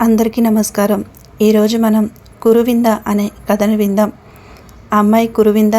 అందరికీ నమస్కారం. ఈరోజు మనం కురువింద అనే కథను విందాం. అమ్మాయి కురువింద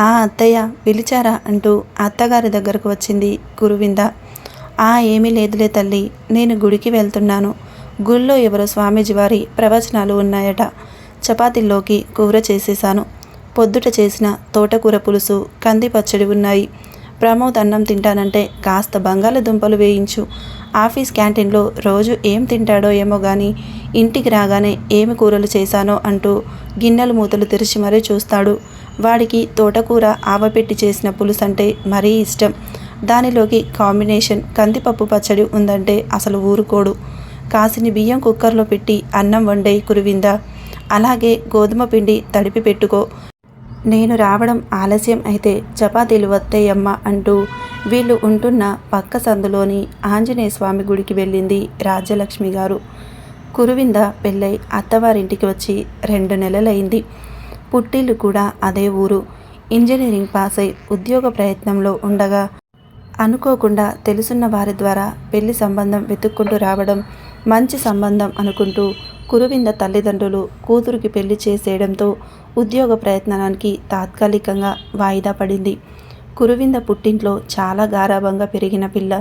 ఆ అత్తయ్య పిలిచారా? అంటూ అత్తగారి దగ్గరకు వచ్చింది కురువింద. ఆ ఏమీ లేదులే తల్లి నేను గుడికి వెళ్తున్నాను. గుళ్ళో ఎవరో స్వామీజీ వారి ప్రవచనాలు ఉన్నాయట. చపాతీల్లోకి కూర చేసేశాను. పొద్దుట చేసిన తోటకూర పులుసు కంది పచ్చడి ఉన్నాయి. ప్రమోద్ అన్నం తింటానంటే కాస్త బంగాళదుంపలు వేయించు. ఆఫీస్ క్యాంటీన్లో రోజు ఏం తింటాడో ఏమో కానీ ఇంటికి రాగానే ఏమి కూరలు చేశానో అంటూ గిన్నెలు మూతలు తెరిచి మరీ చూస్తాడు. వాడికి తోటకూర ఆవపెట్టి చేసిన పులుసు అంటే మరీ ఇష్టం. దానిలోకి కాంబినేషన్ కందిపప్పు పచ్చడి ఉందంటే అసలు ఊరుకోడు. కాసిని బియ్యం కుక్కర్లో పెట్టి అన్నం వండే కురివిందా? అలాగే గోధుమ పిండి తడిపి పెట్టుకో. నేను రావడం ఆలస్యం అయితే చపాతీలు వత్తేయమ్మ అంటూ వీళ్ళు ఉంటున్న పక్క సందులోని ఆంజనేయ స్వామి గుడికి వెళ్ళింది రాజ్యలక్ష్మి గారు. కురువింద పెళ్ళై అత్తవారింటికి వచ్చి రెండు నెలలైంది పుట్టిల్లు కూడా అదే ఊరు. ఇంజనీరింగ్ పాస్ అయి ఉద్యోగ ప్రయత్నంలో ఉండగా అనుకోకుండా తెలుసున్న వారి ద్వారా పెళ్ళి సంబంధం వెతుక్కుంటూ రావడం మంచి సంబంధం అనుకుంటూ కురువింద తల్లిదండ్రులు కూతురికి పెళ్ళి చేసేయడంతో ఉద్యోగ ప్రయత్నానికి తాత్కాలికంగా వాయిదా పడింది. కురువింద పుట్టింట్లో చాలా గారాభంగా పెరిగిన పిల్ల.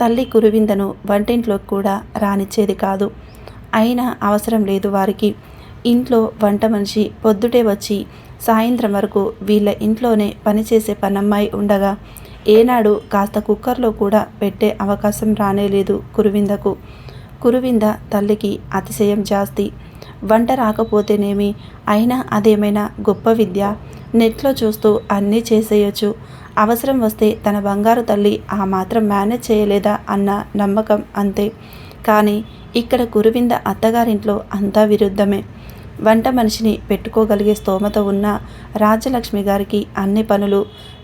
తల్లి కురువిందను వంటింట్లోకి కూడా రానిచ్చేది కాదు. అయినా అవసరం లేదు వారికి. ఇంట్లో వంట మనిషి పొద్దుటే వచ్చి సాయంత్రం వరకు వీళ్ళ ఇంట్లోనే పనిచేసే పనమ్మాయి ఉండగా ఏనాడు కాస్త కుక్కర్లో కూడా పెట్టే అవకాశం రానేలేదు కురువిందకు. కురువింద తల్లికి అతిశయం జాస్తి. వంట రాకపోతేనేమి? అయినా అదేమైనా గొప్ప విద్య? నెట్లో చూస్తూ అన్నీ చేసేయచ్చు. అవసరం వస్తే తన బంగారు తల్లి ఆ మాత్రం మేనేజ్ చేయలేదా అన్న నమ్మకం అంతే. కానీ ఇక్కడ కురువింద అత్తగారింట్లో అంతా విరుద్ధమే. వంట మనిషిని పెట్టుకోగలిగే స్తోమత ఉన్న రాజలక్ష్మి గారికి అన్ని పనులు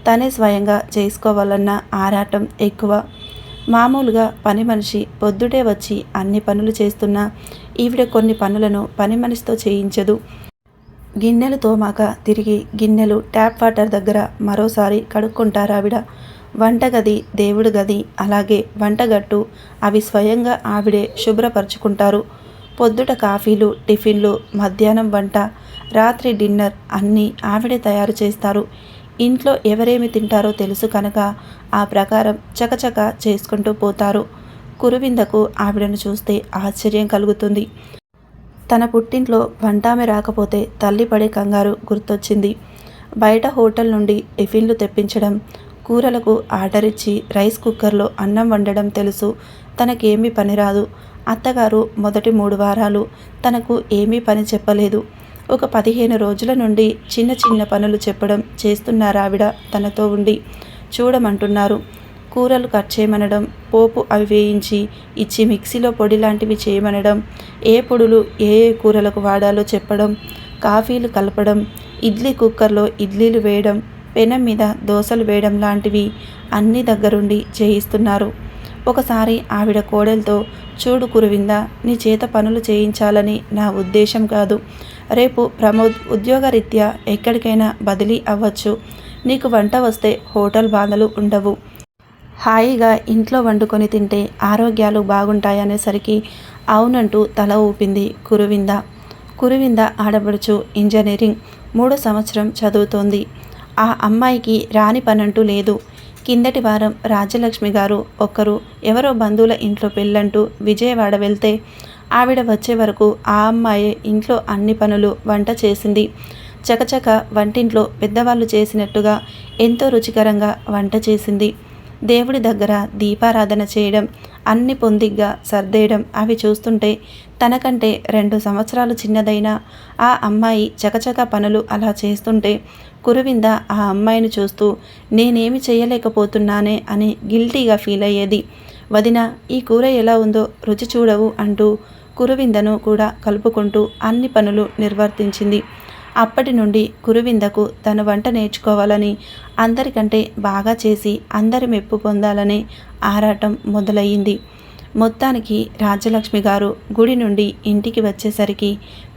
తనే స్వయంగా చేసుకోవాలన్న ఆరాటం ఎక్కువ. మామూలుగా పని మనిషి పొద్దుటే వచ్చి అన్ని పనులు చేస్తున్నా ఈవిడ కొన్ని పనులను పని మనిషితో చేయించదు. గిన్నెలు తోమాక తిరిగి గిన్నెలు ట్యాప్ వాటర్ దగ్గర మరోసారి కడుక్కుంటారావిడ. వంటగది దేవుడి గది అలాగే వంటగట్టు అవి స్వయంగా ఆవిడే శుభ్రపరుచుకుంటారు. పొద్దుట కాఫీలు టిఫిన్లు మధ్యాహ్నం వంట రాత్రి డిన్నర్ అన్నీ ఆవిడే తయారు చేస్తారు. ఇంట్లో ఎవరేమి తింటారో తెలుసు కనుక ఆ ప్రకారం చకచక చేసుకుంటూ పోతారు. కురువిందకు ఆవిడను చూస్తే ఆశ్చర్యం కలుగుతుంది. తన పుట్టింట్లో వంటామె రాకపోతే తల్లి పడే కంగారు గుర్తొచ్చింది. బయట హోటల్ నుండి టిఫిన్లు తెప్పించడం కూరలకు ఆర్డర్ ఇచ్చి రైస్ కుక్కర్లో అన్నం వండడం తెలుసు. తనకేమీ పని రాదు అత్తగారు మొదటి మూడు వారాలు తనకు ఏమీ పని చెప్పలేదు. ఒక పదిహేను రోజుల నుండి చిన్న చిన్న పనులు చెప్పడం చేస్తున్నారావిడ తనతో ఉండి. చూడమంటున్నారు. కూరలు కట్ చేయమనడం పోపు అవి వేయించి ఇచ్చి మిక్సీలో పొడి లాంటివి చేయమనడం ఏ పొడులు ఏ ఏ కూరలకు వాడాలో చెప్పడం కాఫీలు కలపడం ఇడ్లీ కుక్కర్లో ఇడ్లీలు వేయడం పెనం మీద దోశలు వేయడం లాంటివి అన్ని దగ్గరుండి చేయిస్తున్నారు. ఒకసారి ఆవిడ కోడలతో చూడు కురువిందా నీ చేత పనులు చేయించాలని నా ఉద్దేశం కాదు. రేపు ప్రమోద్ ఉద్యోగరీత్యా ఎక్కడికైనా బదిలీ అవ్వచ్చు. నీకు వంట వస్తే హోటల్ బాధలు ఉండవు. హాయిగా ఇంట్లో వండుకొని తింటే ఆరోగ్యాలు బాగుంటాయనేసరికి అవునంటూ తల ఊపింది కురువింద. కురువింద ఆడబడుచు ఇంజనీరింగ్ మూడో సంవత్సరం చదువుతోంది. ఆ అమ్మాయికి రాని పనంటూ లేదు. కిందటి వారం రాజ్యలక్ష్మి గారు ఒకరు ఎవరో బంధువుల ఇంట్లో పెళ్ళంటూ విజయవాడ వెళ్తే ఆవిడ వచ్చే వరకు ఆ అమ్మాయే ఇంట్లో అన్ని పనులు వంట చేసింది. చకచక వంటింట్లో పెద్దవాళ్ళు చేసినట్టుగా ఎంతో రుచికరంగా వంట చేసింది. దేవుడి దగ్గర దీపారాధన చేయడం అన్ని పొందిగ్గా సర్దేయడం అవి చూస్తుంటే తనకంటే రెండు సంవత్సరాలు చిన్నదైన ఆ అమ్మాయి చకచక పనులు అలా చేస్తుంటే కురువింద ఆ అమ్మాయిని చూస్తూ నేనేమి చేయలేకపోతున్నానే అని గిల్టీగా ఫీల్ అయ్యేది. వదిన ఈ కూర ఎలా ఉందో రుచి చూడవు అంటూ కురువిందను కూడా కలుపుకుంటూ అన్ని పనులు నిర్వర్తించింది. అప్పటి నుండి కురువిందకు తను వంట నేర్చుకోవాలని అందరికంటే బాగా చేసి అందరి మెప్పు పొందాలనే ఆరాటం మొదలయ్యింది. మొత్తానికి రాజ్యలక్ష్మి గారు గుడి నుండి ఇంటికి వచ్చేసరికి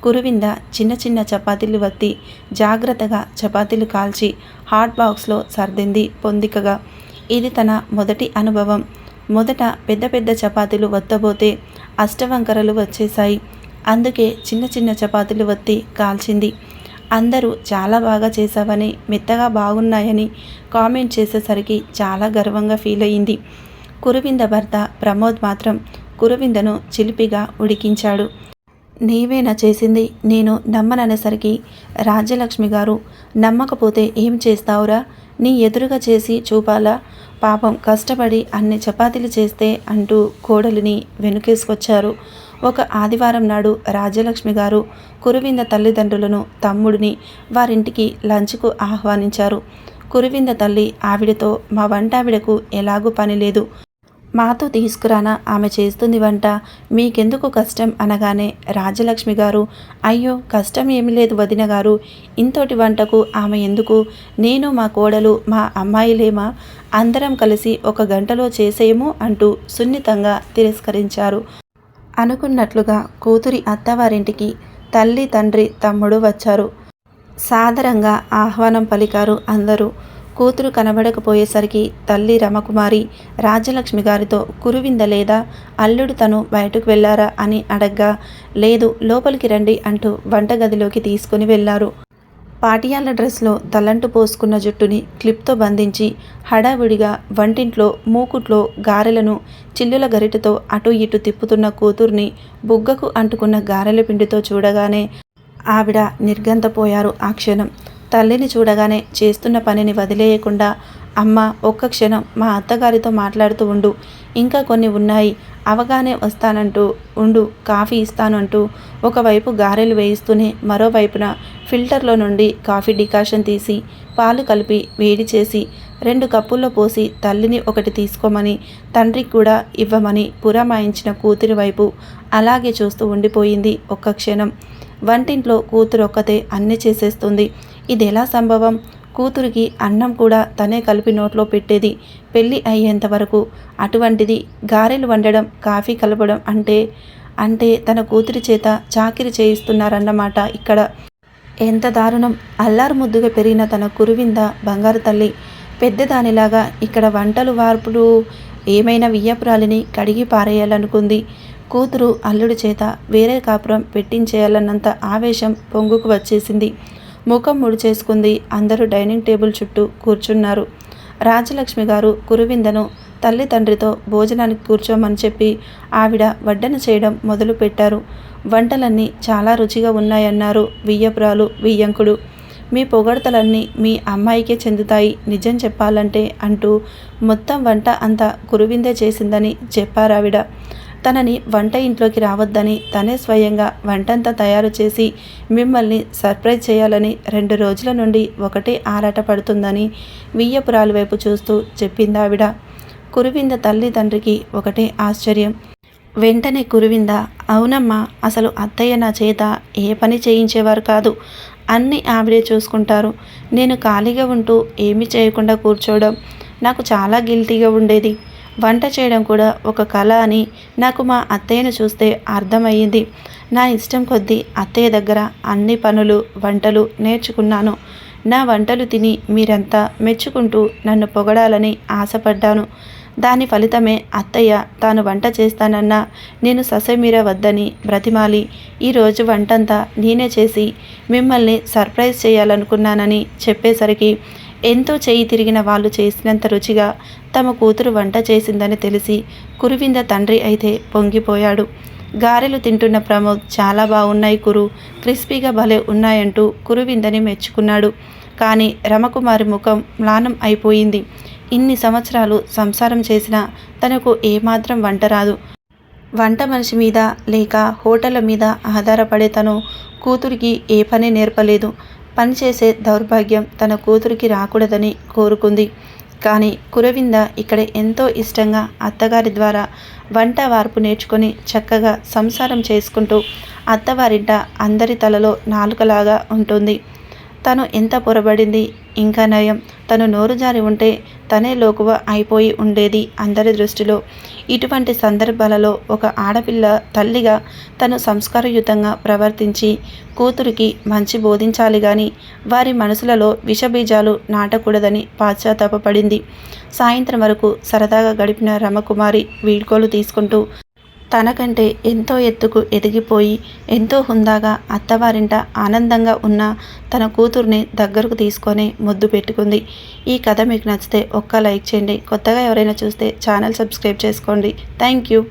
కురువింద చిన్న చిన్న చపాతీలు వత్తి జాగ్రత్తగా చపాతీలు కాల్చి హాట్ బాక్స్లో సర్దింది పొందికగా. ఇది తన మొదటి అనుభవం. మొదట పెద్ద పెద్ద చపాతీలు వత్తబోతే అష్టవంకరలు వచ్చేశాయి. అందుకే చిన్న చిన్న చపాతీలు వత్తి కాల్చింది. అందరూ చాలా బాగా చేశావని మెత్తగా బాగున్నాయని కామెంట్ చేసేసరికి చాలా గర్వంగా ఫీల్ అయింది. కురువింద భర్త ప్రమోద్ మాత్రం కురువిందను చిలిపిగా ఉడికించాడు. నీవేనా చేసింది? నేను నమ్మననేసరికి రాజ్యలక్ష్మి గారు నమ్మకపోతే ఏం చేస్తావురా? నీ ఎదురుగా చేసి చూపాలా? పాపం కష్టపడి అన్ని చపాతీలు చేస్తే అంటూ కోడలిని వెనుకేసుకొచ్చారు. ఒక ఆదివారం నాడు రాజ్యలక్ష్మి గారు కురువింద తల్లిదండ్రులను తమ్ముడిని వారింటికి లంచ్కు ఆహ్వానించారు. కురువింద తల్లి ఆవిడతో మా వంటావిడకు ఎలాగూ పని లేదు. మాతో తీసుకురానా? ఆమె చేస్తుంది వంట. మీకెందుకు కష్టం? అనగానే రాజలక్ష్మి గారు అయ్యో కష్టం ఏమి లేదు వదిన గారు. ఇంతటి వంటకు ఆమె ఎందుకు? నేను మా కోడలు మా అమ్మాయిలేమా? అందరం కలిసి ఒక గంటలో చేసేయము అంటూ సున్నితంగా తిరస్కరించారు. అనుకున్నట్లుగా కూతురి అత్తవారింటికి తల్లి తండ్రి తమ్ముడు వచ్చారు. సాదరంగా ఆహ్వానం పలికారు అందరూ. కూతురు కనబడకపోయేసరికి తల్లి రమకుమారి రాజలక్ష్మి గారితో కురువింద లేదా అల్లుడు తను బయటకు వెళ్ళారా అని అడగ్గా లేదు లోపలికి రండి అంటూ వంటగదిలోకి తీసుకుని వెళ్ళారు పాటియాల డ్రెస్లో తలంటు పోసుకున్న జుట్టుని క్లిప్తో బంధించి హడావిడిగా వంటింట్లో మూకుట్లో గారెలను చిల్లుల గరిటతో అటు ఇటు తిప్పుతున్న కూతుర్ని బుగ్గకు అంటుకున్న గారెల పిండితో చూడగానే ఆవిడ నిర్గంతపోయారు ఆ క్షణం. తల్లిని చూడగానే చేస్తున్న పనిని వదిలేయకుండా అమ్మ ఒక్క క్షణం మా అత్తగారితో మాట్లాడుతూ ఉండు. ఇంకా కొన్ని ఉన్నాయి. అవగానే వస్తానంటూ ఉండు కాఫీ ఇస్తాను అంటూ ఒకవైపు గారెలు వేయిస్తూనే మరోవైపున ఫిల్టర్లో నుండి కాఫీ డికాషన్ తీసి పాలు కలిపి వేడి చేసి రెండు కప్పుల్లో పోసి తల్లిని ఒకటి తీసుకోమని తండ్రికి కూడా ఇవ్వమని పురమాయించిన కూతురి వైపు అలాగే చూస్తూ ఉండిపోయింది ఒక్క క్షణం. వంటింట్లో కూతురు ఒక్కతే అన్నీ చేసేస్తుంది. ఇది ఎలా సంభవం? కూతురికి అన్నం కూడా తనే కలిపి నోట్లో పెట్టేది. పెళ్ళి అయ్యేంత వరకు అటువంటిది గారెలు వండడం కాఫీ కలపడం అంటే అంటే తన కూతురి చేత చాకిరి చేయిస్తున్నారన్నమాట ఇక్కడ. ఎంత దారుణం. అల్లారు ముద్దుగా పెరిగిన తన కురువింద బంగారు తల్లి పెద్దదానిలాగా ఇక్కడ వంటలు వార్పులు ఏమైనా వియ్యపురాలిని కడిగి పారేయాలనుకుంది. కూతురు అల్లుడి చేత వేరే కాపురం పెట్టించేయాలన్నంత ఆవేశం పొంగుకు వచ్చేసింది. ముఖం ముడిచేసుకుంది అందరూ డైనింగ్ టేబుల్ చుట్టూ కూర్చున్నారు. రాజలక్ష్మి గారు కురువిందను తల్లి తండ్రితో భోజనానికి కూర్చోమని చెప్పి ఆవిడ వడ్డన చేయడం మొదలుపెట్టారు వంటలన్నీ చాలా రుచిగా ఉన్నాయన్నారు వియ్యపురాలు వియ్యంకుడు. మీ పొగడతలన్నీ మీ అమ్మాయికే చెందుతాయి నిజం చెప్పాలంటే అంటూ మొత్తం వంట అంతా కురువిందే చేసిందని చెప్పారావిడ. తనని వంట ఇంట్లోకి రావద్దని తనే స్వయంగా వంటంతా తయారు చేసి మిమ్మల్ని సర్ప్రైజ్ చేయాలని రెండు రోజుల నుండి ఒకటే ఆరాట పడుతుందని వియ్యపురాలు వైపు చూస్తూ చెప్పిందావిడ. కురువింద తల్లి తండ్రికి ఒకటే ఆశ్చర్యం. వెంటనే కురువింద అవునమ్మా అసలు అత్తయ్య నా చేత ఏ పని చేయించేవారు కాదు. అన్నీ ఆవిడే చూసుకుంటారు. నేను ఖాళీగా ఉంటూ ఏమీ చేయకుండా కూర్చోవడం నాకు చాలా గిల్టీగా ఉండేది. వంట చేయడం కూడా ఒక కళ అని నాకు మా అత్తయ్యను చూస్తే అర్థమయ్యింది. నా ఇష్టం కొద్దీ అత్తయ్య దగ్గర అన్ని పనులు వంటలు నేర్చుకున్నాను. నా వంటలు తిని మీరంతా మెచ్చుకుంటూ నన్ను పొగడాలని ఆశపడ్డాను. దాని ఫలితమే అత్తయ్య తాను వంట చేస్తానన్నా నేను ససమీర వద్దని బ్రతిమాలి. ఈరోజు వంటంతా నేనే చేసి మిమ్మల్ని సర్ప్రైజ్ చేయాలనుకున్నానని చెప్పేసరికి ఎంతో చేయి తిరిగిన వాళ్ళు చేసినంత రుచిగా తమ కూతురు వంట చేసిందని తెలిసి కురువింద తండ్రి అయితే పొంగిపోయాడు. గారెలు తింటున్న ప్రమోద్ చాలా బాగున్నాయి కురు క్రిస్పీగా భలే ఉన్నాయంటూ కురువిందని మెచ్చుకున్నాడు. కానీ రమకుమారి ముఖం మ్లానం అయిపోయింది. ఇన్ని సంవత్సరాలు సంసారం చేసినా తనకు ఏమాత్రం వంట రాదు. వంట మనిషి మీద లేక హోటళ్ళ మీద ఆధారపడే తను కూతురికి ఏ పని నేర్పలేదు. పనిచేసే దౌర్భాగ్యం తన కూతురికి రాకూడదని కోరుకుంది. కానీ కురవింద ఇక్కడ ఎంతో ఇష్టంగా అత్తగారి ద్వారా వంట వార్పు నేర్చుకొని చక్కగా సంసారం చేసుకుంటూ అత్తవారింట అందరి తలలో నాలుకలాగా ఉంటుంది. తను ఎంత పొరబడింది ఇంకా నయం. తను నోరు జారి ఉంటే తనే లోకువ అయిపోయి ఉండేది అందరి దృష్టిలో. ఇటువంటి సందర్భాలలో ఒక ఆడపిల్ల తల్లిగా తను సంస్కారయుతంగా ప్రవర్తించి కూతురికి మంచి బోధించాలి కానీ వారి మనసులలో విషబీజాలు నాటకూడదని పాశ్చాత్తాపపడింది సాయంత్రం వరకు సరదాగా గడిపిన రమకుమారి వీడ్కోలు తీసుకుంటూ తనకంటే ఎంతో ఎత్తుకు ఎదిగిపోయి ఎంతో హుందాగా అత్తవారింట ఆనందంగా ఉన్న తన కూతుర్ని దగ్గరకు తీసుకొని ముద్దు పెట్టుకుంది. ఈ కథ మీకు నచ్చితే ఒక్క లైక్ చేయండి. కొత్తగా ఎవరైనా చూస్తే ఛానల్ సబ్స్క్రైబ్ చేసుకోండి. Thank you.